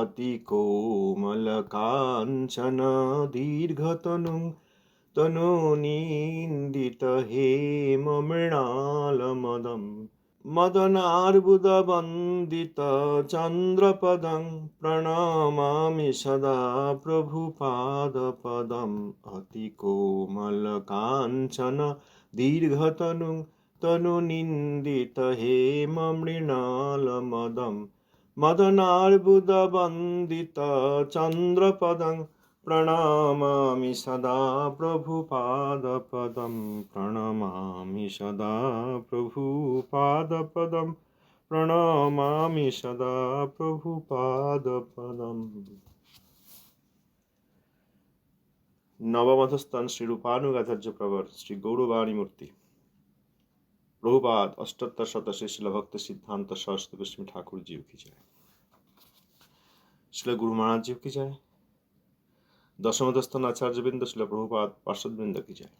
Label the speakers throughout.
Speaker 1: अतिकोमलकाञ्चन दीर्घतनुं तनूनीन्दित हेममृणालमदम् मदनार्बुदवन्दितचन्द्रपदं प्रणमामि सदा प्रभुपादपदम् अतिकोमलकाञ्चन दीर्घतनुं तनुनिन्दितहेममृणालमदम् मदनार्बुदवन्दितचन्द्रपदं प्रणमामि सदा प्रभुपादपदं प्रणमामि सदा प्रभुपादपदं प्रणमामि सदा প্রভুপাদপদম নবমধস্থান শ্রী রূপানুগাচার্য প্রবর শ্রী গৌরবাণী মূর্তি প্রভুপাদ অষ্টোত্তর শত শিল ভক্ত সিদ্ধান্ত সরস্বতী গোস্বামী ঠাকুর জিও কি যায় শিল গুরু মহারাজ জিও কি যায় দশমদস্থান আচার্যবৃন্দ শিল প্রভুপাদ পার্শ্বদবৃন্দ কি যায়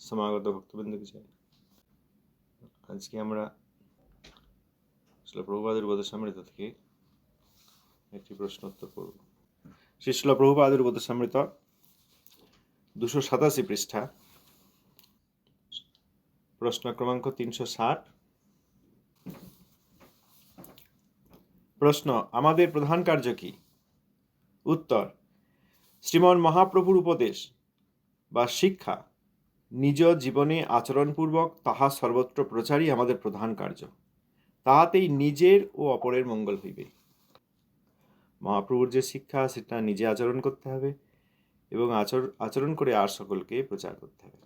Speaker 1: সমাগত ভক্তবৃন্দ কি যায় আজকে আমরা শিল প্রভুপাদের উপদেশামৃত থেকে একটি প্রশ্ন উত্তর করব শ্রী শিল প্রভুপাদের উপদেশামৃত দুশো সাতাশি পৃষ্ঠা প্রশ্ন ক্রমাঙ্ক তিনশো ষাট। প্রশ্ন, আমাদের প্রধান কার্য কি? উত্তর, শ্রীমন মহাপ্রভুর উপদেশ বা শিক্ষা নিজ জীবনে আচরণপূর্বক তাহা সর্বত্র প্রচারই আমাদের প্রধান কার্য। তাহাতেই নিজের ও অপরের মঙ্গল হইবে। মহাপ্রভুর যে শিক্ষা, সেটা নিজে আচরণ করতে হবে এবং আচর, আচরণ করে আর সকলকে প্রচার করতে হবে।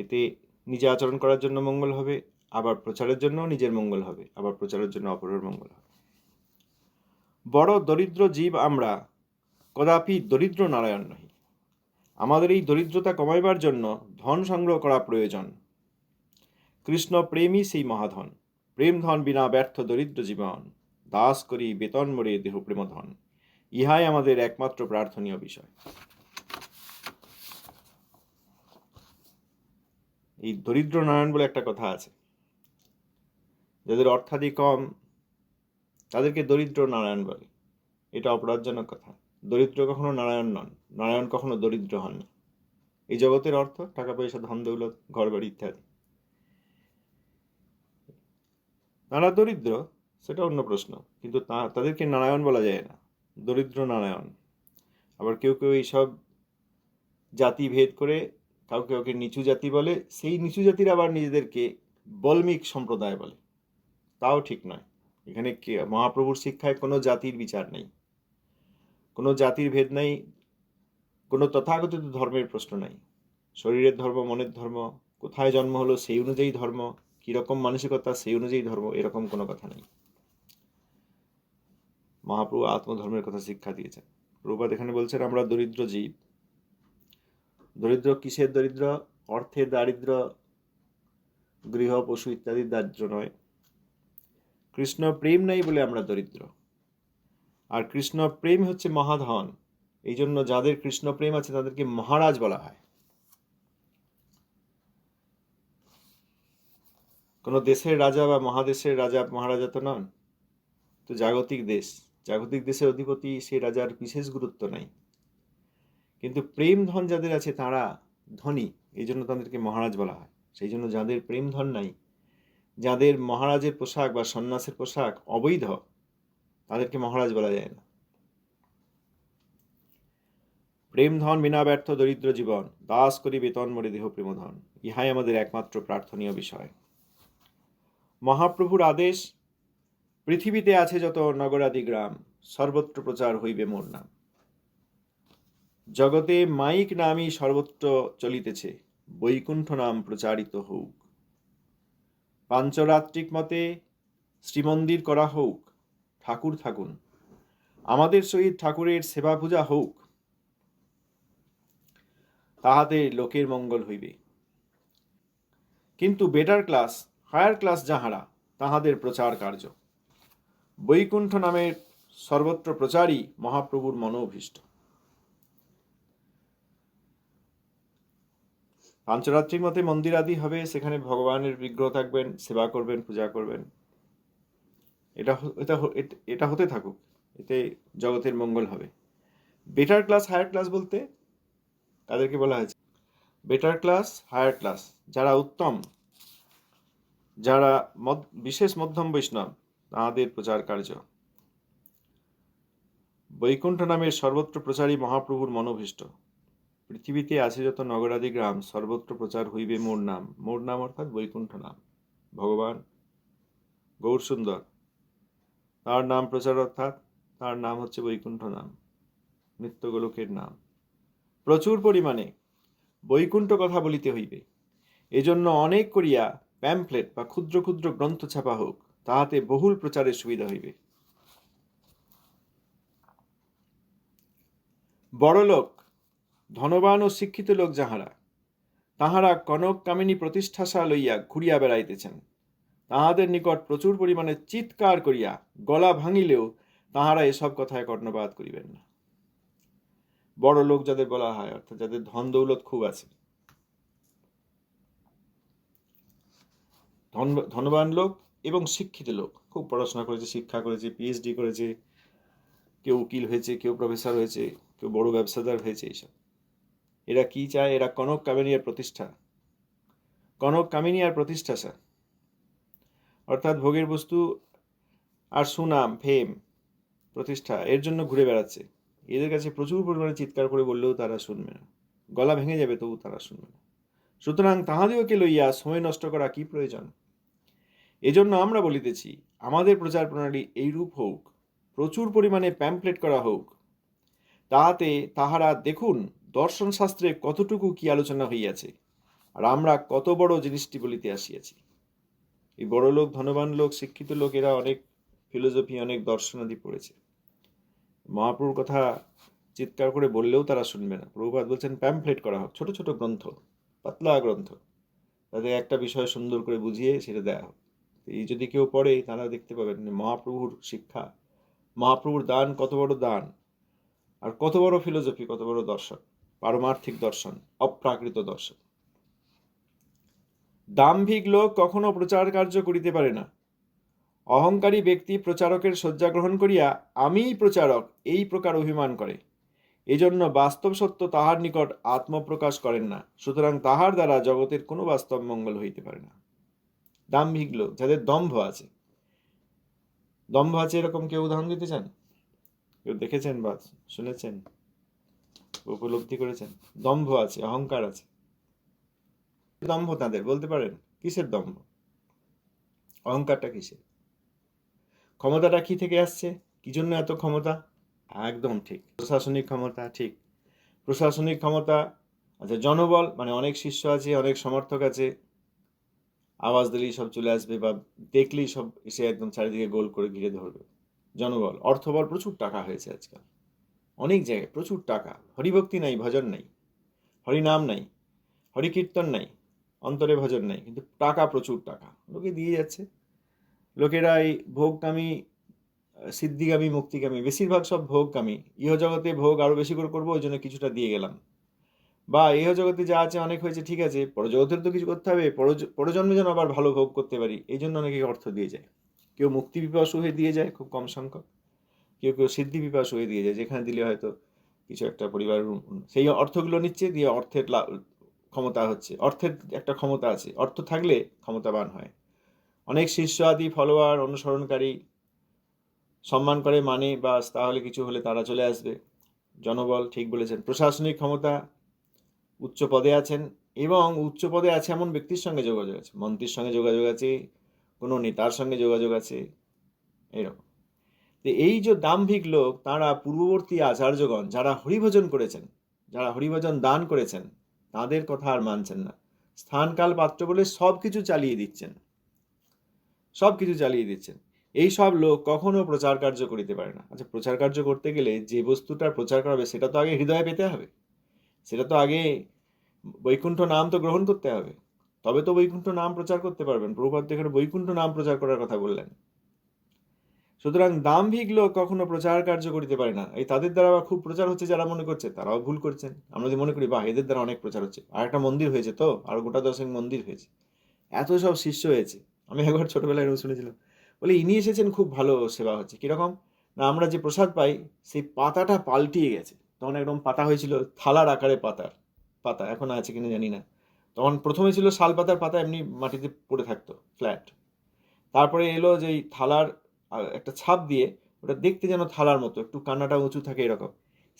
Speaker 1: এতে নিজে আচরণ করার জন্য মঙ্গল হবে, আবার প্রচারের জন্য নিজের মঙ্গল হবে, আবার প্রচারের জন্য অপরের মঙ্গল হবে। বড় দরিদ্র জীব আমরা, কদাপি দরিদ্র নারায়ণ নহি। আমাদের এই দরিদ্রতা কমাইবার জন্য ধন সংগ্রহ করা প্রয়োজন। কৃষ্ণ প্রেমই সেই মহাধন, প্রেম ধন বিনা ব্যর্থ দরিদ্র জীবন, দাস করি বেতন মরে দেহ প্রেম ধন, ইহাই আমাদের একমাত্র প্রার্থনীয় বিষয়। এই দরিদ্র নারায়ণ বলে একটা কথা আছে। যাদের অর্থাদি কম, তাদেরকে দরিদ্র নারায়ণ বলে। এটা অপরাধজনক কথা। দরিদ্র কখনো নারায়ণ নন। নারায়ণ কখনো দরিদ্র হন না। এই জগতের অর্থ টাকা, পয়সা, ধন, দৌলত ঘর বাড়ি ইত্যাদি। তারা দরিদ্র, সেটা অন্য প্রশ্ন। কিন্তু তাদেরকে নারায়ণ বলা যায় না। দরিদ্র নারায়ণ। আবার কেউ কেউ এইসব জাতি ভেদ করে কাউকে কাউকে নিচু জাতি বলে, সেই নিচু জাতির আবার নিজেদেরকে বলমিক সম্প্রদায় বলে। তাও ঠিক নয়। এখানে মহাপ্রভুর শিক্ষায় কোনো জাতির বিচার নেই। কোনো জাতির ভেদ নেই। কোনো তথাকথিত ধর্মের প্রশ্ন নাই। শরীরের ধর্ম, মনের ধর্ম, কোথায় জন্ম হলো সেই অনুযায়ী ধর্ম, কীরকম মানসিকতা সেই অনুযায়ী ধর্ম, এরকম কোনো কথা নেই। মহাপ্রভু আত্মধর্মের কথা শিক্ষা দিয়েছেন। প্রভুপাত এখানে বলছেন, আমরা দরিদ্র জীব দরিদ্র কিসের দরিদ্র? অর্থের দারিদ্র, গৃহ, পশু ইত্যাদি দারিদ্র নয়। কৃষ্ণ প্রেম নাই বলে আমরা দরিদ্র। আর কৃষ্ণ প্রেম হচ্ছে মহাধন। এই জন্য যাদের কৃষ্ণ প্রেম আছে তাদেরকে মহারাজ বলা হয়। কোনো দেশের রাজা বা মহাদেশের রাজা মহারাজা তো নন। তো জাগতিক দেশ। জাগতিক দেশের অধিপতি সেই রাজার বিশেষ গুরুত্ব নাই। কিন্তু প্রেম ধন যাদের আছে তারা ধনী, এই জন্য তাদেরকে মহারাজ বলা হয়। সেই জন্য যাদের প্রেম ধন নাই, যাদের মহারাজের পোশাক বা সন্ন্যাসের পোশাক অবৈধ, তাদেরকে মহারাজ বলা যায় না। প্রেম ধন বিনা ব্যর্থ দরিদ্র জীবন, দাস করি বেতন মরে দেহ প্রেম ধন ইহাই আমাদের একমাত্র প্রার্থনীয় বিষয়। মহাপ্রভুর আদেশ, পৃথিবীতে আছে যত নগরাদি গ্রাম, সর্বত্র প্রচার হইবে মোর নাম। জগতে মাইক নামই সর্বত্র চলিতেছে, বৈকুণ্ঠ নাম প্রচারিত হউক। পাঞ্চরাত্রিক মতে শ্রীমন্দির করা হোক ঠাকুর থাকুন। আমাদের সহিত ঠাকুরের সেবা পূজা হোক তাহাতে লোকের মঙ্গল হইবে। কিন্তু বেটার ক্লাস, হায়ার ক্লাস যাহারা, তাহাদের প্রচার কার্য। বৈকুণ্ঠ নামের সর্বত্র প্রচারই মহাপ্রভুর মনোভীষ্ট। পাঞ্চরাত্রির মতে মন্দির আদি হবে, সেখানে ভগবানের বিগ্রহ থাকবেন, সেবা করবেন, পূজা করবেন। এটা এটা এটা হতে থাকুক, এতে জগতের মঙ্গল হবে। বেটার ক্লাস হায়ার ক্লাস বলতে তাদেরকে বলা হয়েছে। বেটার ক্লাস হায়ার ক্লাস যারা উত্তম, যারা বিশেষ মধ্যম বৈষ্ণব, তাঁদের প্রচার কার্য। বৈকুণ্ঠ নামের সর্বত্র প্রচারী মহাপ্রভুর মনোভীষ্ট। পৃথিবীতে আছে যত নগরাদি গ্রাম, সর্বত্র প্রচার হইবে মোর নাম। মোর নাম অর্থাৎ বৈকুণ্ঠ নাম। ভগবান গৌরসুন্দর। তার নাম প্রচার অর্থাৎ তার নাম হচ্ছে বৈকুণ্ঠ নাম। নিত্যগোলকের নাম। প্রচুর পরিমাণে বৈকুণ্ঠ কথা বলিতে হইবে। এজন্য অনেক করিয়া প্যাম্পলেট বা ক্ষুদ্র ক্ষুদ্র গ্রন্থ ছাপা হোক, তাহাতে বহুল প্রচারের সুবিধা হইবে। বড়লোক ধনবান ও শিক্ষিত লোক যাহারা, তাহারা কনক কামিনী প্রতিষ্ঠাশা লইয়া ঘুরিয়া বেড়াইতেছেন। তাহাদের নিকট প্রচুর পরিমাণে চিৎকার করিয়া গলা ভাঙিলেও তাহারা এসব কথায় কর্ণপাত করিবেন না। বড় লোক যাদের বলা হয়, অর্থাৎ যাদের ধন দৌলত খুব আছে। ধন, ধনবান লোক এবং শিক্ষিত লোক। খুব পড়াশোনা করেছে, শিক্ষা করেছে পিএইচডি করেছে, কেউ উকিল হয়েছে, কেউ প্রফেসর হয়েছে, কেউ বড় ব্যবসাদার হয়েছে এইসব। এরা কি চায়? এরা কনক কামিনীর প্রতিষ্ঠা। কনক কামিনী আর প্রতিষ্ঠা, স্যার। অর্থাৎ ভোগের বস্তু আর সুনাম ফেম প্রতিষ্ঠা, এর জন্য ঘুরে বেড়াচ্ছে। এদের কাছে প্রচুর পরিমাণে চিৎকার করে বললেও তারা শুনবে না। গলা ভেঙে যাবে, তবু তারা শুনবে না। সুতরাং তাহাদিওকে লইয়া সময় নষ্ট করা কি প্রয়োজন? এজন্য আমরা বলিতেছি, আমাদের প্রচার প্রণালী এইরূপ হোক, প্রচুর পরিমাণে প্যাম্পলেট করা হোক, তাহাতে তাহারা দেখুন দর্শন শাস্ত্রে কতটুকু কি আলোচনা হইয়াছে আর আমরা কত বড় জিনিসটি বলিতে আসিয়াছি? এই বড় লোক, ধনবান লোক, শিক্ষিত লোক, এরা অনেক ফিলোসফি অনেক দর্শনাদি পড়েছে। মহাপ্রভুর কথা চিৎকার করে বললেও তারা শুনবে না। প্রভুপাত বলছেন প্যাম্পলেট করা হোক, ছোট ছোট গ্রন্থ, পাতলা গ্রন্থ। তাতে একটা বিষয় সুন্দর করে বুঝিয়ে সেটা দেয়া হোক। এই যদি কেউ পড়ে, তারা দেখতে পাবেন মহাপ্রভুর শিক্ষা, মহাপ্রভুর দান কত বড় দান, আর কত বড় ফিলোসফি কত বড় দর্শন। পারমার্থিক দর্শন, অপ্রাকৃত দর্শন। দাম্ভিক লোক কখনো প্রচার কার্য করিতে পারে না। অহংকারী ব্যক্তি প্রচারকের শয্যা গ্রহণ করিয়া আমিই প্রচারক, এই প্রকার অভিমান করে। এজন্য বাস্তব সত্য তাহার নিকট আত্মপ্রকাশ করেন না, সুতরাং তাহার দ্বারা জগতের কোনো বাস্তব মঙ্গল হইতে পারে না। দাম্ভিক লোক, যাদের দম্ভ আছে। দম্ভ আছে এরকম কেউ উদাহরণ দিতে চান? কেউ দেখেছেন বা শুনেছেন? উপলব্ধি করেছেন। দম্ভ আছে, অহংকার আছে। দম্ভ তাদের, বলতে পারেন, কিসের দম্ভ? অহংকারটা কিসের? ক্ষমতাটা কি থেকে আসছে? কি জন্য এত ক্ষমতা? একদম ঠিক। প্রশাসনিক ক্ষমতা, ঠিক। প্রশাসনিক ক্ষমতা আচ্ছা জনবল মানে অনেক শিষ্য আছে, অনেক সমর্থক আছে। আওয়াজ দিলেই সব চলে আসবে বা দেখলেই সব এসে একদম চারিদিকে গোল করে ঘিরে ধরবে। জনবল, অর্থবল, প্রচুর টাকা হয়েছে আজকাল। অনেক জায়গায় প্রচুর টাকা। হরিভক্তি নাই, ভজন নাই। হরিনাম নাই, হরিকীর্তন নাই, অন্তরে ভজন নাই, কিন্তু টাকা, প্রচুর টাকা। লোকে দিয়ে যাচ্ছে। লোকেরা এই ভোগকামী সিদ্ধিগামী মুক্তিগামী বেশিরভাগ সব ভোগকামী। ইহ জগতে ভোগ আরও বেশি করে করব, ওই জন্য কিছুটা দিয়ে গেলাম। বা ইহ জগতে যা আছে অনেক হয়েছে, ঠিক আছে। পরজগতের তো কিছু করতে হবে, পরজ- পরজন্মে যেন আবার ভালো ভোগ করতে পারি, এই জন্য অনেকে অর্থ দিয়ে যায়। কেউ মুক্তি পিপাসু হয়ে দিয়ে যায়, খুব কম সংখ্যক। কেউ কেউ সিদ্ধি পিপাসু হয়ে দিয়ে যায়, যেখানে দিলে হয়তো কিছু একটা পরিবারের সেই অর্থগুলো নিচ্ছে দিয়ে অর্থের ক্ষমতা হচ্ছে। অর্থের একটা ক্ষমতা আছে। অর্থ থাকলে ক্ষমতাবান হয়। অনেক শিষ্য আদি ফলোয়ার, অনুসরণকারী সম্মান করে মানে বা তাহলে কিছু হলে তারা চলে আসবে। জনবল, ঠিক বলেছেন। প্রশাসনিক ক্ষমতা, উচ্চ পদে আছেন এবং উচ্চ পদে আছে এমন ব্যক্তির সঙ্গে যোগাযোগ আছে। মন্ত্রীর সঙ্গে যোগাযোগ আছে, কোনো নেতার সঙ্গে যোগাযোগ আছে, এরকম। তো এই যে দাম্ভিক লোক, তারা পূর্ববর্তী আচার্যগণ যারা হরিভজন করেছেন, যারা হরিভজন দান করেছেন, তাদের কথা আর মানছেন না। স্থানকাল পাত্র বলে সব কিছু চালিয়ে দিচ্ছেন। সব কিছু চালিয়ে দিচ্ছেন। এই সব লোক কখনো প্রচার কার্য করিতে পারে না। আচ্ছা প্রচার কার্য করতে গেলে যে বস্তুটা প্রচার করা হবে, সেটা তো আগে হৃদয়ে পেতে হবে। সেটা তো আগে বৈকুণ্ঠ নাম তো গ্রহণ করতে হবে। তবে তো বৈকুণ্ঠ নাম প্রচার করতে পারবেন। প্রভুপাত এখানে বৈকুণ্ঠ নাম প্রচার করার কথা বললেন। সুতরাং দাম্ভিক লোক কখনো প্রচার কার্য করিতে পারে না। এই তাদের দ্বারা খুব প্রচার হচ্ছে যারা মনে করছে, তারাও ভুল করছেন। আমরা যদি মনে করি বা এদের দ্বারা অনেক প্রচার হচ্ছে। আর একটা মন্দির হয়েছে তো, আর গোটা দশেক মন্দির হয়েছে। এত সব শিষ্য হয়েছে। আমি একবার ছোটবেলায় এরকম শুনেছিলাম। বলে, ইনি এসেছেন, খুব ভালো সেবা হচ্ছে। কীরকম? না, আমরা যে প্রসাদ পাই, সেই পাতাটা পাল্টিয়ে গেছে। তখন একদম পাতা হয়েছিল থালার আকারে পাতার। পাতা এখন আছে কিনা জানি না। তখন প্রথমে ছিল শাল পাতার পাতা, এমনি মাটিতে পড়ে থাকতো, ফ্ল্যাট। তারপরে এলো যে থালার আহ, একটা ছাপ দিয়ে ওটা দেখতে যেন থালার মতো একটু কান্নাটা উঁচু থাকে এরকম।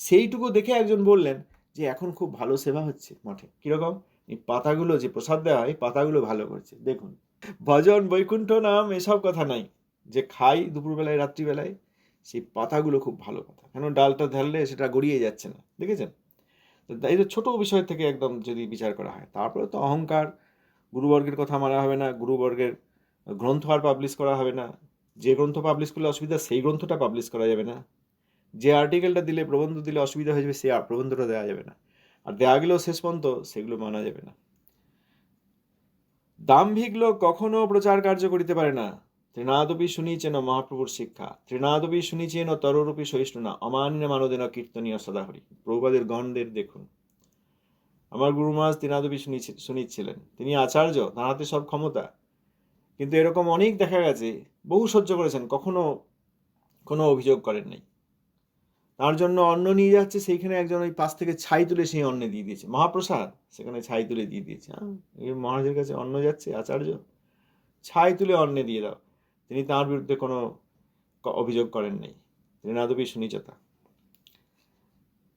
Speaker 1: সেইটুকু দেখে একজন বললেন যে এখন খুব ভালো সেবা হচ্ছে মঠে। কীরকম? এই পাতাগুলো যে প্রসাদ দেওয়া হয় পাতাগুলো ভালো করছে। দেখুন। ভজন বৈকুণ্ঠ নাম এসব কথা নাই। যে খাই দুপুরবেলায় রাত্রিবেলায় সেই পাতাগুলো খুব ভালো কথা। কেন? ডালটা ঢাললে সেটা গড়িয়ে যাচ্ছে না। দেখেছেন? তো এই যে ছোটো বিষয় থেকে একদম যদি বিচার করা হয় তারপরে তো অহংকার গুরুবর্গের কথা মানা হবে না গুরুবর্গের গ্রন্থ আর পাবলিশ করা হবে না। যে গ্রন্থ পাবলিশ করলে অসুবিধা, সেই গ্রন্থটা পাবলিশ করা যাবে না। যে আর্টিকেলটা দিলে প্রবন্ধ দিলে অসুবিধা হয়ে যাবে, সেই প্রবন্ধটা দেওয়া যাবে না। আর দেওয়া গেলেও শেষ পর্যন্ত সেগুলো মানা যাবে না। দাম্ভিক লোক কখনো প্রচার কার্য করিতে পারে না। তৃণাদপি শুনিছেন মহাপ্রভুর শিক্ষা। তৃণাদপি শুনিছেন তররূপী সহিষ্ণুনা। অমান্য মানদেন কীর্তনীয় সদাহরি। প্রভুপাদের গণদের দেখুন। আমার গুরু মহারাজ তৃণাদপি শুনিছি শুনিচ্ছিলেন তিনি আচার্য তাঁর হাতে সব ক্ষমতা। কিন্তু এরকম অনেক দেখা গেছে বহু সহ্য করেছেন, কখনো কোনো অভিযোগ করেন নাই। তার জন্য অন্ন নিয়ে যাচ্ছে, সেইখানে একজন ওই পাশ থেকে ছাই তুলে সেই অন্নে দিয়ে দিয়েছে। মহাপ্রসাদ, সেখানে ছাই তুলে দিয়ে দিয়েছে। হ্যাঁ মহারাজের কাছে অন্ন যাচ্ছে, আচার্য, ছাই তুলে অন্নে দিয়ে দাও। তিনি তার বিরুদ্ধে কোনো অভিযোগ করেন নাই। তিনি ঋণাদবী সুনিচতা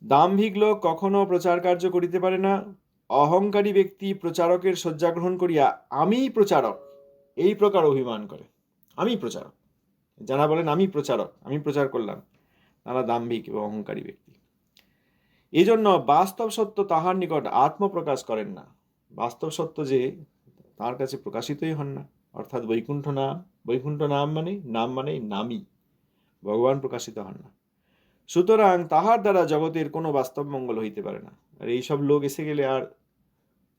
Speaker 1: দাম্ভিক লোক কখনো প্রচার কার্য করিতে পারে না। অহংকারী ব্যক্তি প্রচারকের শয্যা গ্রহণ করিয়া আমিই প্রচারক, এই প্রকার অভিমান করে। আমি প্রচারক। যারা বলেন, আমি প্রচারক, আমি প্রচার করলাম, তারা দাম্ভিক এবং অহংকারী ব্যক্তি। এই জন্য বাস্তব সত্য তাহার নিকট আত্মপ্রকাশ করেন না। বাস্তব সত্য যে, তার কাছে প্রকাশিতই হন না। অর্থাৎ বৈকুণ্ঠ নাম বৈকুণ্ঠ নাম মানে নাম মানে নামই। ভগবান প্রকাশিত হন না। সুতরাং তাহার দ্বারা জগতের কোনো বাস্তব মঙ্গল হইতে পারে না। আর এইসব লোক এসে গেলে আর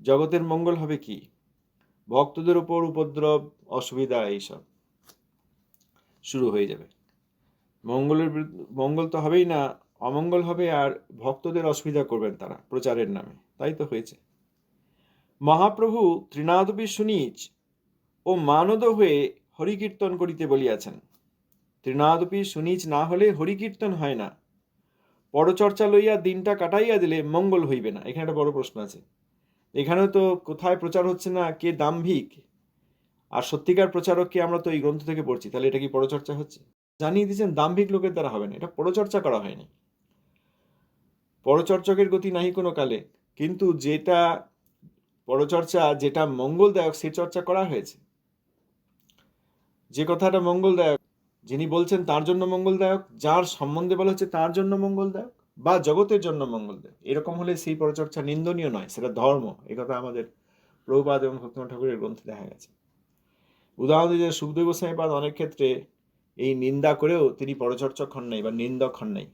Speaker 1: জগতের মঙ্গল হবে কি? ভক্তদের উপর উপদ্রব, অসুবিধা এইসব। শুরু হয়ে যাবে। মঙ্গলের মঙ্গল তো হবেই না, অমঙ্গল হবে আর ভক্তদের অসুবিধা করবেন তারা প্রচারের নামে। তাই তো হয়েছে। মহাপ্রভু তৃণাদপি সুনীচ ও মানদ হয়ে হরিকীর্তন করিতে বলিয়াছেন। তৃণাদপি সুনীচ না হলে হরিকীর্তন হয় না। পরচর্চা লইয়া দিনটা কাটাইয়া দিলে মঙ্গল হইবে না। এখানে একটা বড় প্রশ্ন আছে। এখানেও তো কোথায় প্রচার হচ্ছে না, কে দাম্ভিক? আর সত্যিকার প্রচারককে আমরা তো এই গ্রন্থ থেকে পড়ছি, তাহলে এটা কি পরচর্চা হচ্ছে? জানিয়ে দিয়েছেন, দাম্ভিক লোকের দ্বারা হবে না, এটা পরচর্চা করা হয়নি। পরচর্চকের গতি নাহি কোনো কালে, কিন্তু যেটা পরচর্চা, যেটা মঙ্গলদায়ক, সে চর্চা করা হয়েছে। যে কথাটা মঙ্গলদায়ক, যিনি বলছেন তার জন্য মঙ্গলদায়ক, যার সম্বন্ধে বলা হচ্ছে তার জন্য মঙ্গলদায়ক, বা জগতের জন্য মঙ্গলদায়ক, এরকম হলে সেই পরচর্চা নিন্দনীয় নয়, সেটা ধর্ম এ কথা আমাদের প্রভুপাদ এবং ভক্তিনাথ ঠাকুরের গ্রন্থে দেখা গেছে। উদাহরণ দিয়ে সুখদেব গোস্বামীপাদ অনেক ক্ষেত্রে এই নিন্দা করেও তিনি পরচর্চক হন নাই বা নিন্দক হন নাই।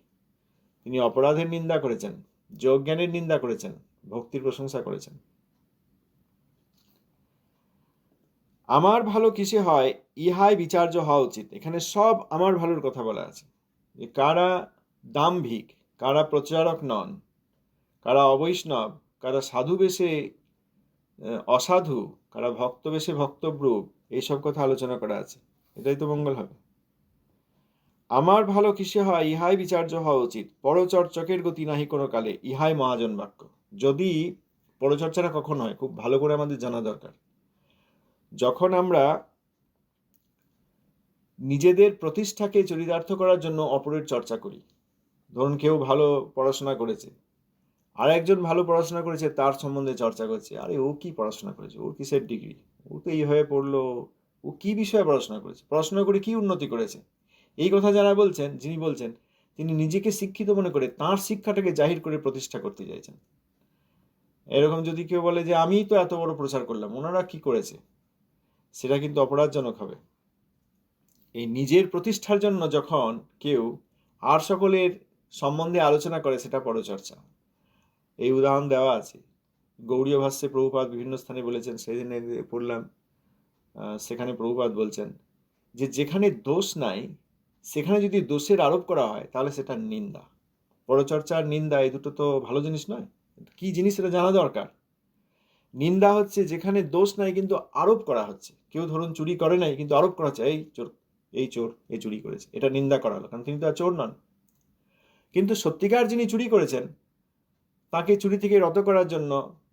Speaker 1: তিনি অপরাধের নিন্দা করেছেন, যোগজ্ঞানের নিন্দা করেছেন, ভক্তির প্রশংসা করেছেন। আমার ভালো কিসে হয়, ইহাই বিচার্য হওয়া উচিত। এখানে সব আমার ভালোর কথা বলা আছে। যে কারা দাম্ভিক, কারা প্রচারক নন, কারা অবৈষ্ণব, কারা সাধু বেশে অসাধু, কারা ভক্ত বেশে ভক্তব্রূপ এইসব কথা আলোচনা করা আছে। এটাই তো মঙ্গল হবে। আমার ভালো কিসে হয়, ইহাই বিচার্য হওয়া উচিত। পরচর্চকের গতি নাহি কোনো কালে, ইহাই মহাজন বাক্য। যদি পরচর্চাটা কখন হয়, খুব ভালো করে আমাদের জানা দরকার। যখন আমরা নিজেদের প্রতিষ্ঠাকে চরিতার্থ করার জন্য অপরের চর্চা করি, ধরুন কেউ ভালো পড়াশোনা করেছে আর একজন ভালো পড়াশোনা করেছে, তার সম্বন্ধে চর্চা করছে, আরে ও কি পড়াশোনা করেছে, ওর কিসের ডিগ্রি ও তো এইভাবে পড়ল, ও কি বিষয়ে পড়াশোনা করেছে? পড়াশোনা করে কি উন্নতি করেছে? এই কথা যারা বলছেন, যিনি বলছেন, তিনি নিজেকে শিক্ষিত মনে করে তার শিক্ষাটাকে জাহির করে প্রতিষ্ঠা করতে চাইছেন। এরকম যদি কেউ বলে যে আমি তো এত বড় প্রচার করলাম, ওনারা কি করেছে? সেটা কিন্তু অপরাধজনক হবে। এই নিজের প্রতিষ্ঠার জন্য যখন কেউ আর সকলের সম্বন্ধে আলোচনা করে, সেটা পরচর্চা। এই উদাহরণ দেওয়া আছে। গৌড়ীয় ভাষ্যে প্রভুপাদ বিভিন্ন স্থানে বলেছেন, সেদিন পড়লাম সেখানে প্রভুপাত বলছেন যে, যেখানে দোষ নাই, সেখানে যদি দোষের আরোপ করা হয়, তাহলে সেটা নিন্দা। পরচর্চা আর নিন্দা, এই দুটো তো ভালো জিনিস নয়। কি জিনিস সেটা জানা দরকার? নিন্দা হচ্ছে যেখানে দোষ নাই, কিন্তু আরোপ করা হচ্ছে। কেউ ধরুন চুরি করে নাই, কিন্তু আরোপ করা হচ্ছে, এই চোর এই চোর, এই চুরি করেছে। এটা নিন্দা করা হলো, কারণ তিনি তো আর চোর নন। কিন্তু সত্যিকার যিনি চুরি করেছেন, তাকে চুরি থেকে রত করার জন্য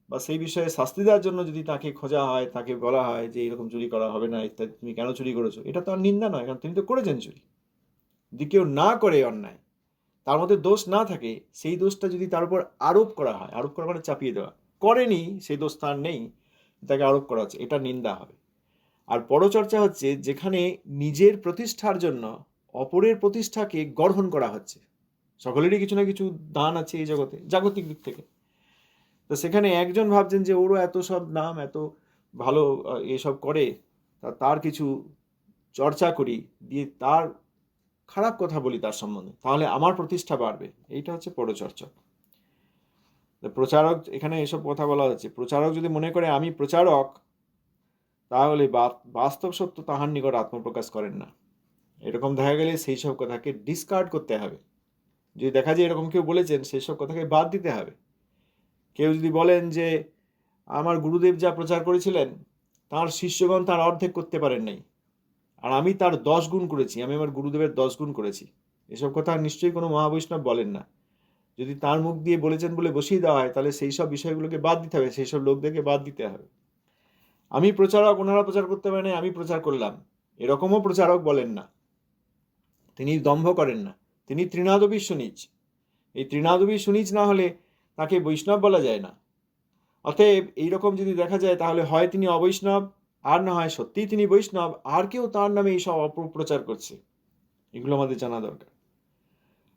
Speaker 1: বা সেই বিষয়ে শাস্তি দেওয়ার জন্য যদি তাকে খোঁজা হয়, তাকে বলা হয় যে এরকম চুরি করা হবে না, ইত্যাদি, তুমি কেন চুরি করেছ? এটা তো আর নিন্দা নয়, কারণ তিনি তো করেছেন চুরি। যদি কেউ না করে অন্যায়, তার মধ্যে দোষ না থাকে, সেই দোষটা যদি তার উপর আরোপ করা হয়, আরোপ করা মানে চাপিয়ে দেওয়া। করেনি, সেই দোষ তার নেই, তাকে আরোপ করা হচ্ছে, এটা নিন্দা হবে। আর পরচর্চা হচ্ছে যেখানে নিজের প্রতিষ্ঠার জন্য অপরের প্রতিষ্ঠাকে গঠন করা হচ্ছে। সকলেরই কিছু না কিছু দান আছে এই জগতে, জাগতিক দিক থেকে। তো সেখানে একজন ভাবছেন যে ওরও এত সব নাম, এত ভালো এসব করে, তা তার কিছু চর্চা করি, দিয়ে তার খারাপ কথা বলি তার সম্বন্ধে, তাহলে আমার প্রতিষ্ঠা বাড়বে। এইটা হচ্ছে পরচর্চা। প্রচারক, এখানে এসব কথা বলা হচ্ছে, প্রচারক যদি মনে করে আমি প্রচারক, তাহলে বাস্তব সত্য তাহার নিকট আত্মপ্রকাশ করেন না। এরকম দেখা গেলে সেই সব কথাকে ডিসকার্ড করতে হবে। যদি দেখা যায় এরকম কেউ বলেছেন সেই সব কথাকে বাদ দিতে হবে। কেউ যদি বলেন যে আমার গুরুদেব যা প্রচার করেছিলেন, তার শিষ্যগণ তার অর্ধেক করতে পারেন নাই। আর আমি তার দশ গুণ করেছি, আমি আমার গুরুদেবের দশ গুণ করেছি। এসব কথা নিশ্চয়ই কোনো মহাবৈষ্ণব বলেন না। যদি তার মুখ দিয়ে বলেছেন বলে বসিয়ে দেওয়া হয়, তাহলে সেই সব বিষয়গুলোকে বাদ দিতে হবে, সেই সব লোকদেরকে বাদ দিতে হবে। আমি প্রচারক, ওনারা প্রচার করতে পারেন আমি প্রচার করলাম। এরকমও প্রচারক বলেন না। তিনি দম্ভ করেন না। তিনি তৃণাদবী সুনিচ। এই তৃণাদবী সুনিচ না হলে তাকে বৈষ্ণব বলা যায় না। অতএব এইরকম যদি দেখা যায় তাহলে হয় তিনি অবৈষ্ণব আর না হয় সত্যিই তিনি বৈষ্ণব আর কেউ তার নামে এইসব অপপ্রচার করছে। এগুলো আমাদের জানা দরকার।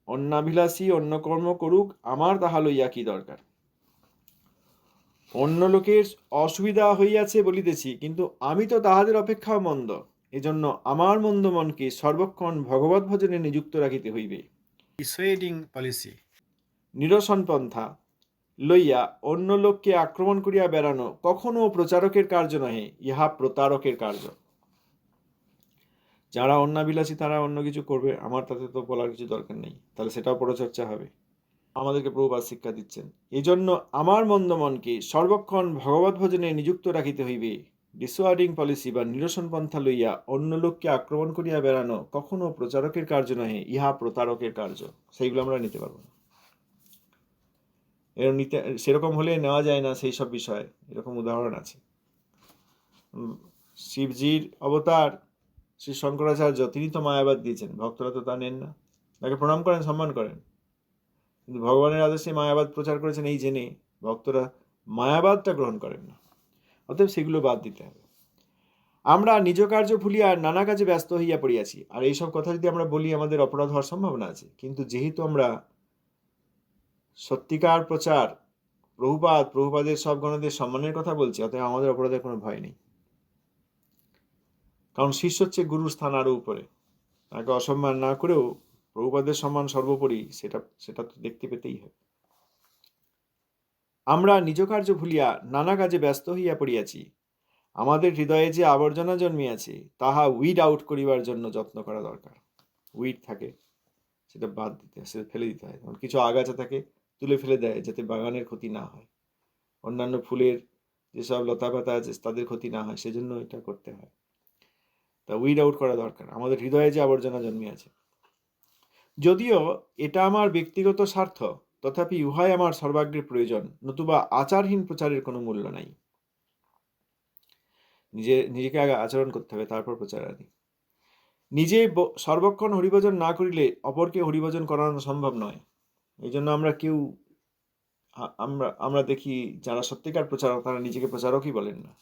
Speaker 1: অন্নাভিলাষী অন্য কর্ম করুক আমার তাহা লইয়া কি দরকার? অন্য লোকের অসুবিধা হইয়াছে বলিতেছি কিন্তু আমি তো তাহাদের অপেক্ষাও মন্দ। এজন্য আমার মন্দ মনকে সর্বক্ষণ ভগবত ভজনে নিযুক্ত রাখিতে হইবে।
Speaker 2: Policy.
Speaker 1: নিরসন পন্থা লইয়া অন্য লোককে আক্রমণ করিয়া বেড়ানো কখনো প্রচারকের কার্য নহে, ইহা প্রতারকের কার্য। যারা অন্যাবিলাসী তারা অন্য কিছু করবে, আমার তাতে তো বলার কিছু দরকার নেই। তাহলে সেটাও পরচর্চা হবে। আমাদেরকে প্রভুপাত শিক্ষা দিচ্ছেন। এই জন্য আমার মন্দ মনকে সর্বক্ষণ ভগবত ভজনে নিযুক্ত রাখিতে হইবে। ডিসওয়ার্ডিং পলিসি বা নিরসন পন্থা লইয়া অন্য লোককে আক্রমণ করিয়া বেড়ানো কখনো প্রচারকের কার্য নহে, ইহা প্রতারকের কার্য। সেইগুলো আমরা নিতে পারব না। এরকম নিতে, সেরকম হলে নেওয়া যায় না সেই সব বিষয়ে। এরকম উদাহরণ আছে। শিবজির অবতার শ্রী শঙ্করাচার্য, তিনি তো মায়াবাদ দিয়েছেন, ভক্তরা তো তা নেন না। তাকে প্রণাম করেন, সম্মান করেন। কিন্তু ভগবানের আদেশে মায়াবাদ প্রচার করেছেন এই জেনে ভক্তরা মায়াবাদটা গ্রহণ করেন না। অতএব সেগুলো বাদ দিতে হবে। আমরা নিজ কার্য ভুলিয়া নানা কাজে ব্যস্ত হইয়া পড়িয়াছি। আর এইসব কথা যদি আমরা বলি, আমাদের অপরাধ হওয়ার সম্ভাবনা আছে। কিন্তু যেহেতু আমরা সত্যিকার প্রচার, প্রভুপাদ, প্রভুপাদের সব গণদের সম্মানের কথা বলছি, অতএব আমাদের অপরাধের কোনো ভয় নেই। কারণ শিষ্য হচ্ছে গুরুর স্থান আরও উপরে। তাকে অসম্মান না করেও প্রভুপাদের সম্মান সর্বোপরি সেটা সেটা তো দেখতে পেতেই হবে আমরা নিজ কার্য ভুলিয়া নানা কাজে ব্যস্ত হইয়া পড়িয়াছি। আমাদের হৃদয়ে যে আবর্জনা জন্মিয়াছে, তাহা উইড আউট করিবার জন্য যত্ন করা দরকার। উইড থাকে, সেটা বাদ দিতে হয়, সেটা ফেলে দিতে হয়। কিছু আগাছা থাকে তুলে ফেলে দেয় যাতে বাগানের ক্ষতি না হয়। অন্যান্য ফুলের যেসব লতা পাতা আছে, তাদের ক্ষতি না হয়, সেজন্য এটা করতে হয়। তা উইড আউট করা দরকার। আমাদের হৃদয়ে যে আবর্জনা জন্মে আছে। যদিও এটা আমার ব্যক্তিগত স্বার্থ, তথাপি উহাই আমার সর্বাগ্রে প্রয়োজন, নতুবা আচারহীন প্রচারের কোনো মূল্য নাই। নিজে, নিজেকে আগে আচরণ করতে হবে, তারপর প্রচার আদি। নিজে সর্বক্ষণ হরিভজন না করিলে অপরকে হরিভজন করানো সম্ভব নয়। এই জন্য আমরা কেউ আমরা আমরা দেখি যারা সত্যিকার প্রচারক, তারা নিজেকে প্রচারকই বলেন না।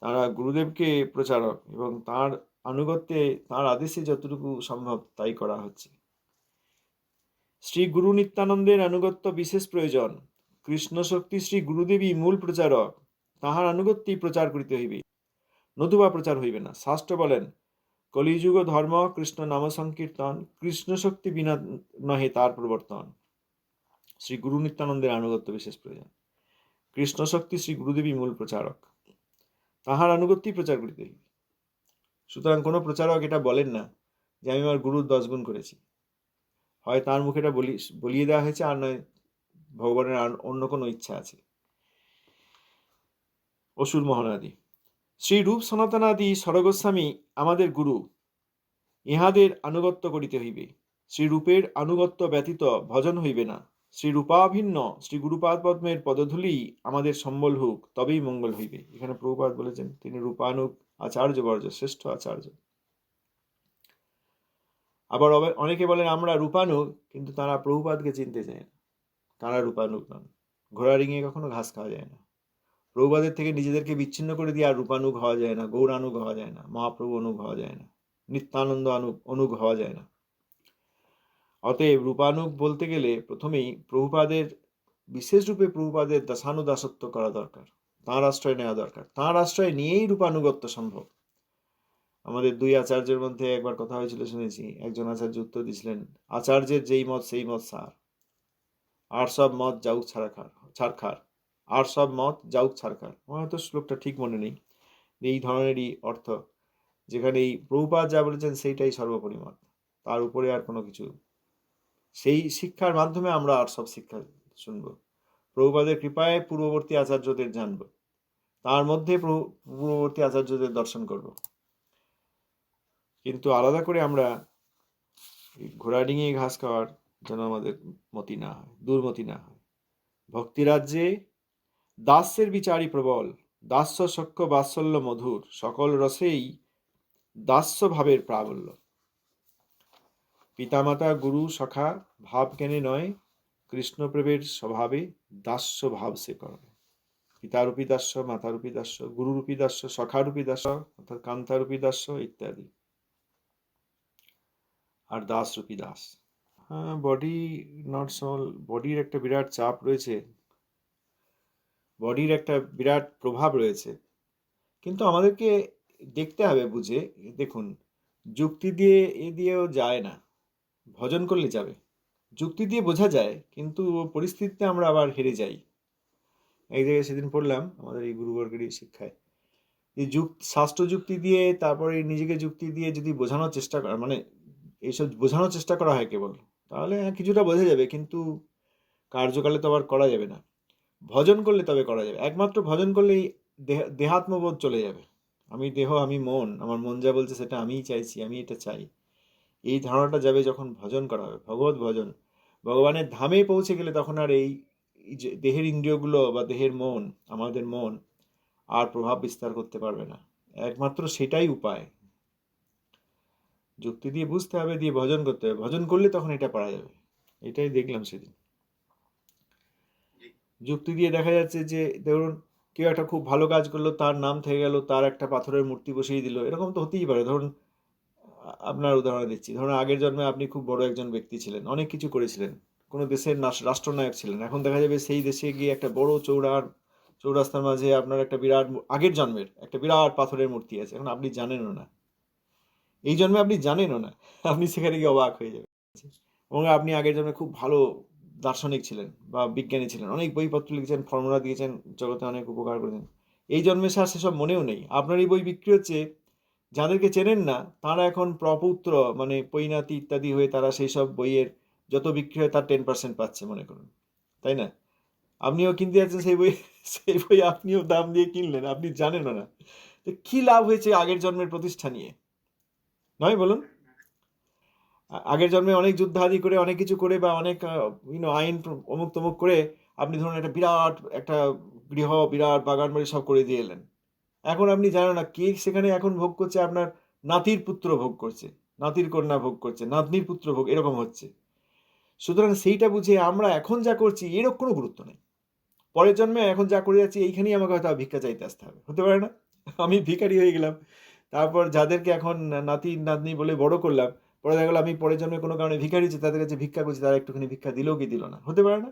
Speaker 1: তারা গুরুদেবকে প্রচারক এবং তার আনুগত্যে, তার আদেশে যতটুকু সম্ভব তাই করা হচ্ছে। শ্রী গুরু নিত্যানন্দের আনুগত্য বিশেষ প্রয়োজন। কৃষ্ণ শক্তি শ্রী গুরুদেবী মূল প্রচারক। তাহার আনুগত্যই প্রচার করিতে হইবে। নতুবা প্রচার হইবে না। শাস্ত্র বলেন কলিযুগ ধর্ম, কৃষ্ণ নাম সংকীর্তন, কৃষ্ণ শক্তি বিনা নহে তার প্রবর্তন। শ্রী গুরু নিত্যানন্দের আনুগত্য বিশেষ প্রয়োজন। কৃষ্ণ শক্তি শ্রী গুরুদেবী মূল প্রচারক। তাহার আনুগত্যই প্রচার করিতে সুতরাং কোনো প্রচারক এটা বলেন না যে আমি আমার গুরুর দশ গুণ করেছি। হয় তার মুখে এটা বলি, বলিয়ে দেওয়া হয়েছে আর নয় ভগবানের অন্য কোনো ইচ্ছা আছে। অসুর মোহনাদি। শ্রী রূপ সনাতনাদি সরগোস্বামী আমাদের গুরু, ইহাদের আনুগত্য করিতে হইবে। শ্রীরূপের আনুগত্য ব্যতীত ভজন হইবে না। শ্রী রূপাভিন্ন শ্রী গুরুপাদ পদ্মের পদধূলি আমাদের সম্বল হোক, তবেই মঙ্গল হইবে। এখানে প্রভুপাদ বলেছেন, তিনি রূপানুগ আচার্য বর্জ শ্রেষ্ঠ আচার্য। আবার অনেকে বলেন, আমরা রূপানুগ কিন্তু তারা প্রভুপাদকে চিনতে চায় না। তারা রূপানুগ নন। ঘোড়া রিঙে কখনো ঘাস খাওয়া যায় না। প্রভুপাদের থেকে নিজেদেরকে বিচ্ছিন্ন করে দিয়ে আর রূপানুগ হওয়া যায় না, গৌরানুগ হওয়া যায় না, মহাপ্রভু অনুগ হওয়া যায় না, নিত্যানন্দ অনুগ অনুগ হওয়া যায় না। অতএব রূপানুগ বলতে গেলে প্রথমেই প্রভুপাদের, বিশেষ রূপে প্রভুপাদের দাসানুদাসত্ব করা দরকার, তাঁর আশ্রয় নেওয়া দরকার। তাঁর আশ্রয় নিয়েই রূপানুগত্য সম্ভব। আমাদের দুই আচার্যের মধ্যে একবার কথা হয়েছিল, শুনেছি। একজন আচার্য উত্তর দিয়েছিলেন, আচার্যের যেই মত, সেই মত সার। আর সব মত যাউক ছাড়াখার ছাড়খার। আর সব মত যাউক ছাড়খার আমার হয়তো শ্লোকটা ঠিক মনে নেই। এই ধরনেরই অর্থ। যেখানে এই প্রভুপাদ যা বলেছেন সেইটাই সর্বোপরি মত তার উপরে আর কোনো কিছু। সেই শিক্ষার মাধ্যমে আমরা আর সব শিক্ষা শুনব। প্রভুপাদের কৃপায় পূর্ববর্তী আচার্যদের জানব। তার মধ্যে পূর্ববর্তী আচার্যদের দর্শন করব। কিন্তু আলাদা করে আমরা ঘোড়া ডিঙিয়ে ঘাস খাওয়ার যেন আমাদের মতি না হয়, দুর্মতি না হয়। ভক্তিরাজ্যে দাস্যের বিচারই প্রবল, দাস্য সক্ষ বাৎসল্য মধুর, সকল রসেই দাস্য ভাবের প্রাবল্য। পিতামাতা, গুরু, সখা, ভাব কেনে নয়, কৃষ্ণপ্রেমের স্বভাবে দাস্য ভাব সে করে পিতারূপী দাস্য, মাতারূপী দাস্য, গুরুরূপী দাস্য, সখারূপী দাস্য, অর্থাৎ কান্তারূপী দাস্য ইত্যাদি। আর দাস রূপী দাস। হ্যাঁ বডি নট সল বডির একটা বিরাট চাপ রয়েছে। বডির একটা বিরাট প্রভাব রয়েছে। কিন্তু আমাদেরকে দেখতে হবে বুঝে দেখুন যুক্তি দিয়ে এ দিয়েও যায় না। ভজন করলে যাবে। যুক্তি দিয়ে বোঝা যায় কিন্তু পরিস্থিতিতে আমরা আবার হেরে যাই। এক জায়গায় সেদিন পড়লাম আমাদের এই গুরুবর্গেরই শিক্ষায় যে যুক শাস্ত্র যুক্তি দিয়ে তারপরে নিজেকে যুক্তি দিয়ে যদি বোঝানোর চেষ্টা করা মানে এইসব বোঝানোর চেষ্টা করা হয় কেবল তাহলে হ্যাঁ, কিছুটা বোঝা যাবে কিন্তু কার্যকালে তো আবার করা যাবে না। ভজন করলে তবে করা যাবে। একমাত্র ভজন করলেই দেহ, দেহাত্মবোধ চলে যাবে। আমি দেহ, আমি মন, আমার মন যা বলছে সেটা আমিই চাইছি, আমি এটা চাই। এই ধারণাটা যাবে যখন ভজন করা হবে, ভগবত ভজন। ভগবানের ধামে পৌঁছে গেলে তখন আর এই দেহের ইন্দ্রিয়গুলো বা দেহের মন, আমাদের মন আর প্রভাব বিস্তার করতে পারবে না। একমাত্র সেটাই উপায়। যুক্তি দিয়ে বুঝতে হবে, দিয়ে ভজন করতে হবে। ভজন করলে তখন এটা পারা যাবে। এটাই দেখলাম সেদিন। যুক্তি দিয়ে দেখা যাচ্ছে যে, ধরুন কেউ একটা খুব ভালো কাজ করল, তার নাম থেকে গেল, তার একটা পাথরের মূর্তি বসিয়ে দিল, এরকম তো হতেই পারে। ধরুন আপনার উদাহরণ দিচ্ছি। ধরুন, আগের জন্মে আপনি খুব বড় একজন ব্যক্তি ছিলেন, অনেক কিছু করেছিলেন, কোনো দেশের রাষ্ট্রনায়ক ছিলেন, এখন দেখা যাবে সেই দেশে গিয়ে একটা বড় চৌড়ার চৌরাস্তার মাঝে আপনার একটা বিরাট আগের জন্মের একটা বিরাট পাথরের মূর্তি আছে, এখন আপনি জানেনও না। এই জন্মে আপনি জানেনও না, আপনি সেখানে গিয়ে অবাক হয়ে যাবেন। এবং আপনি আগের জন্মে খুব ভালো দার্শনিক ছিলেন বা বিজ্ঞানী ছিলেন। অনেক বইপত্র লিখেছেন, ফর্মুলা দিয়েছেন, জগতে অনেক উপকার করেছেন। এই জন্মে স্যার সেসব মনেও নেই। আপনার এই বই বিক্রি হচ্ছে, যাদেরকে চেনেন না, তারা এখন প্রপুত্র মানে পৈনাতি ইত্যাদি হয়ে তারা সেই সব বইয়ের যত বিক্রি হয় তার টেন পার্সেন্ট পাচ্ছে মনে করুন। তাই না? আপনিও কিনতে যাচ্ছেন সেই বই সেই বই আপনিও দাম দিয়ে কিনলেন, আপনি জানেনও না। তো কী লাভ হয়েছে আগের জন্মের প্রতিষ্ঠা নিয়ে? নয় বলুন। আগের জন্মে অনেক যুদ্ধাদি করে, অনেক কিছু করে বা অনেক ইউনো আইন অমুক তমুক করে আপনি ধরুন একটা বিরাট, একটা গৃহ, বিরাট বাগান বাড়ি সব করে দিয়ে এলেন। এখন আপনি জানেন না কে সেখানে এখন ভোগ করছে, আপনার নাতির পুত্র ভোগ করছে, নাতির কন্যা ভোগ করছে, নাতনির পুত্র ভোগ, এরকম হচ্ছে। সুতরাং সেইটা বুঝে আমরা এখন যা করছি এর কোনো গুরুত্ব নেই। পরের জন্মে এখন যা করে যাচ্ছি, এইখানেই আমাকে হয়তো ভিক্ষা চাইতে আসতে হবে। হতে পারে না? আমি ভিখারি হয়ে গেলাম। তারপর যাদেরকে এখন নাতি নাতনি বলে বড় করলাম পরে দেখা গেলো আমি পরের জন্মে কোনো কারণে ভিখারি যে তাদের কাছে ভিক্ষা করছি, তারা একটুখানি ভিক্ষা দিলো কি দিল না? হতে পারে না?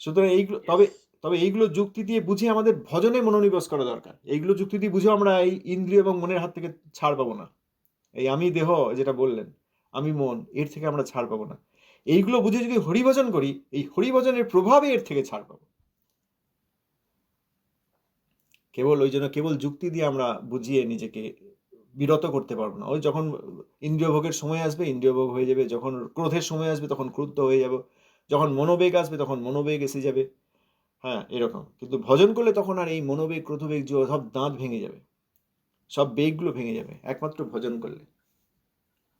Speaker 1: সুতরাং এইগুলো, তবে তবে এইগুলো যুক্তি দিয়ে বুঝে আমাদের ভজনে মনোনিবেশ করা দরকার। এইগুলো যুক্তি দিয়ে বুঝে আমরা এই ইন্দ্রিয় এবং মনের হাত থেকে ছাড় পাবো না। এই আমি দেহ, যেটা বললেন, আমি মন, এর থেকে আমরা ছাড় পাবো না। এইগুলো বুঝে যদি হরিভজন করি, এই হরিভজনের প্রভাবে এর থেকে ছাড় পাবো। কেবল ওই জন্য কেবল যুক্তি দিয়ে আমরা বুঝিয়ে নিজেকে বিরত করতে পারব না। ওই যখন ইন্দ্রিয় ভোগের সময় আসবে ইন্দ্রিয় ভোগ হয়ে যাবে। যখন ক্রোধের সময় আসবে, তখন ক্রুদ্ধ হয়ে যাব। যখন মনোবেগ আসবে, তখন মনোবেগ এসে যাবে। হ্যাঁ এরকম। কিন্তু ভজন করলে তখন আর এই মনোবেগ, ক্রোধবেগ, যে সব দাঁত ভেঙে যাবে। সব বেগগুলো ভেঙে যাবে, একমাত্র ভজন করলে।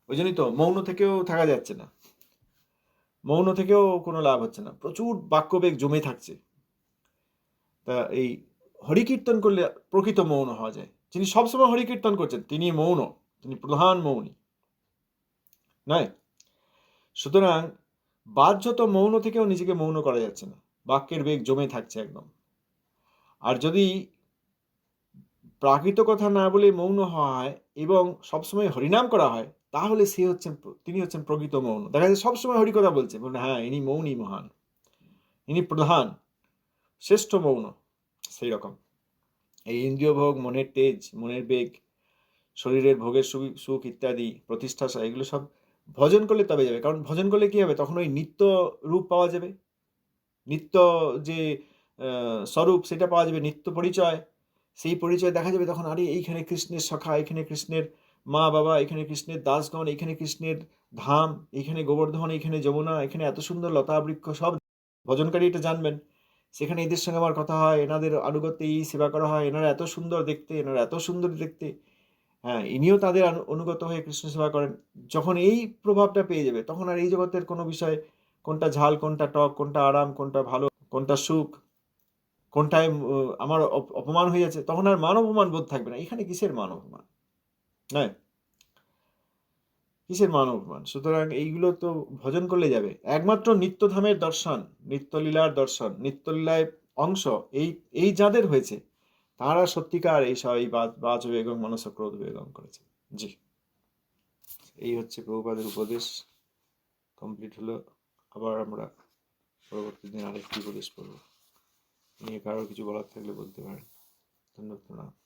Speaker 1: ওই জন্যই তো মৌন থেকেও থাকা যাচ্ছে না। মৌন থেকেও কোনো লাভ হচ্ছে না। প্রচুর বাক্যবেগ জমে থাকছে। তা এই হরিকীর্তন করলে প্রকৃত মৌন হওয়া যায়। যিনি সবসময় হরিকীর্তন করছেন। তিনি মৌন, তিনি প্রধান মৌনী। নয় সুতরাং বাহ্যত মৌন থেকেও নিজেকে মৌন করা যাচ্ছে না। বাক্যের বেগ জমে থাকছে একদম। আর যদি প্রাকৃত কথা না বলে মৌন হওয়া হয় এবং সবসময় হরিনাম করা হয়, তাহলে সে হচ্ছেন তিনি হচ্ছেন প্রকৃত মৌন। দেখা যায় সবসময় হরিকথা বলছে। বলে হ্যাঁ ইনি মৌনী মহান। ইনি প্রধান, শ্রেষ্ঠ মৌন। সেই রকম এই ইন্দ্রিয় ভোগ, মনের তেজ, মনের বেগ, শরীরের ভোগের সুখ ইত্যাদি, প্রতিষ্ঠা এগুলো সব ভজন করলে তবে যাবে। কারণ ভজন করলে কি হবে? তখন ওই নিত্য রূপ পাওয়া যাবে। নিত্য যে স্বরূপ সেটা পাওয়া যাবে, নিত্য পরিচয়। সেই পরিচয় দেখা যাবে তখন, আরে, এইখানে কৃষ্ণের সখা এখানে কৃষ্ণের মা বাবা এখানে কৃষ্ণের দাসগণ এখানে কৃষ্ণের ধাম এখানে গোবর্ধন এখানে যমুনা এখানে এত সুন্দর লতা বৃক্ষ সব ভজনকারী এটা জানবেন। সেখানে এদের সঙ্গে আমার কথা হয়, এনাদের আনুগত্যে এই সেবা করা হয়, এনারা এত সুন্দর দেখতে, এনারা এত সুন্দর দেখতে। হ্যাঁ ইনিও তাদের অনুগত হয়ে কৃষ্ণ সেবা করেন। যখন এই প্রভাবটা পেয়ে যাবে, তখন আর এই জগতের কোনো বিষয়, কোনটা ঝাল, কোনটা টক, কোনটা আরাম, কোনটা ভালো, কোনটা সুখ, কোনটায় আমার অপ- অপমান হয়ে যাচ্ছে, তখন আর মান অপমান বোধ থাকবে না। এখানে কিসের মান অপমান নয়? কিসের মান অপমান সুতরাং এইগুলো তো ভজন করলে যাবে। একমাত্র নিত্যধামের দর্শন, নিত্যলীলার দর্শন, নিত্যলীলায় অংশ, এই এই যাদের হয়েছে, তারা সত্যিকার এই সব এই বাচ বেগম মনস ক্রোধ বেগম করেছে। জি। এই হচ্ছে প্রভুপাদের উপদেশ। কমপ্লিট হলো। আবার আমরা পরবর্তী দিন আরেকটি উপদেশ পড়ব। নিয়ে কারোর কিছু বলার থাকলে বলতে পারেন। ধন্যবাদ